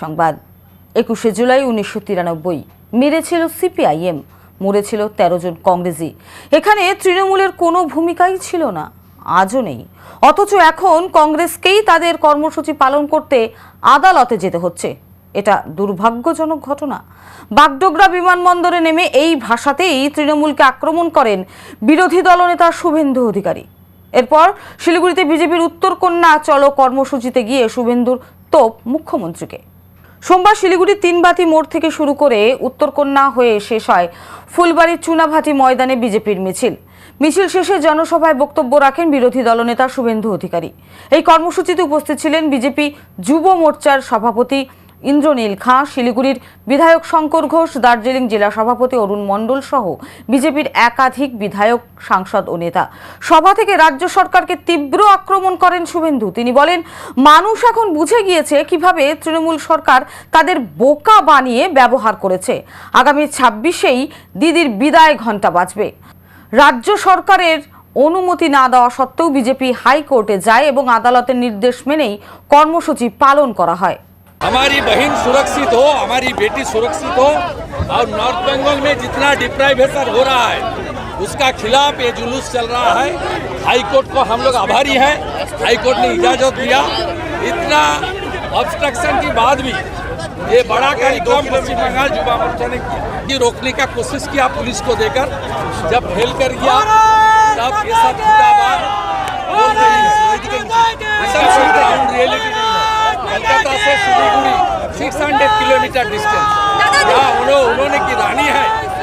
সংবাদ। একুশে জুলাই উনিশশো তিরানব্বই, মেরেছিল সিপিআইএম, মরেছিল তেরো জন কংগ্রেসি। এখানে তৃণমূলের কোনো ভূমিকাই ছিল না, আজও নেই। অথচ এখন কংগ্রেসকেই তাদের কর্মসূচি পালন করতে আদালতে যেতে হচ্ছে। এটা দুর্ভাগ্যজনক ঘটনা। বাগডোগরা বিমানবন্দরে নেমে এই ভাষাতেই তৃণমূলকে আক্রমণ করেন বিরোধী দলনেতা শুভেন্দু অধিকারী। এরপর শিলিগুড়িতে বিজেপির উত্তরকন্যা চলো কর্মসূচিতে গিয়ে শুভেন্দুর তোপ মুখ্যমন্ত্রীকে। সোমবার শিলিগুড়ির তিনবাতি মোড় থেকে শুরু করে উত্তরকন্যা হয়ে শেষ হয় ফুলবাড়ির চুনাভাটি ময়দানে বিজেপির মিছিল। মিছিল শেষে জনসভায় বক্তব্য রাখেন বিরোধী দলনেতা শুভেন্দু অধিকারী। এই কর্মসূচিতে উপস্থিত ছিলেন বিজেপি যুব মোর্চার সভাপতি ইন্দ্রনীল খাঁ, শিলিগুড়ির বিধায়ক শঙ্কর ঘোষ, দার্জিলিং জেলা সভাপতি অরুণ মণ্ডল সহ বিজেপির একাধিক বিধায়ক, সাংসদ ও নেতা। সভা থেকে রাজ্য সরকারকে তীব্র আক্রমণ করেন শুভেন্দু। তিনি বলেন, মানুষ এখন বুঝে গিয়েছে কীভাবে তৃণমূল সরকার তাদের বোকা বানিয়ে ব্যবহার করেছে। আগামী ছাব্বিশেই দিদির বিদায় ঘণ্টা বাজবে। রাজ্য সরকারের অনুমতি না দেওয়া সত্ত্বেও বিজেপি হাইকোর্টে যায় এবং আদালতের নির্দেশ মেনেই কর্মসূচি পালন করা হয়। हमारी बहन सुरक्षित हो हमारी बेटी सुरक्षित हो और नॉर्थ बंगाल में जितना डिप्राइवेशन हो रहा है उसका खिलाफ ये जुलूस चल रहा है। हाई कोर्ट को हम लोग आभारी हैं। हाई कोर्ट ने इजाज़त दिया। इतना ऑब्स्ट्रक्शन के बाद भी ये बड़ा कार्यक्रम पश्चिम बंगाल युवा मोर्चा ने किया ये रोकने का कोशिश किया पुलिस को देकर। जब फेल कर गया तब ये सब बोल रही है। रियलिटी किलोमीटर हाँ, डिस्टेंस उन्होंने की रानी है।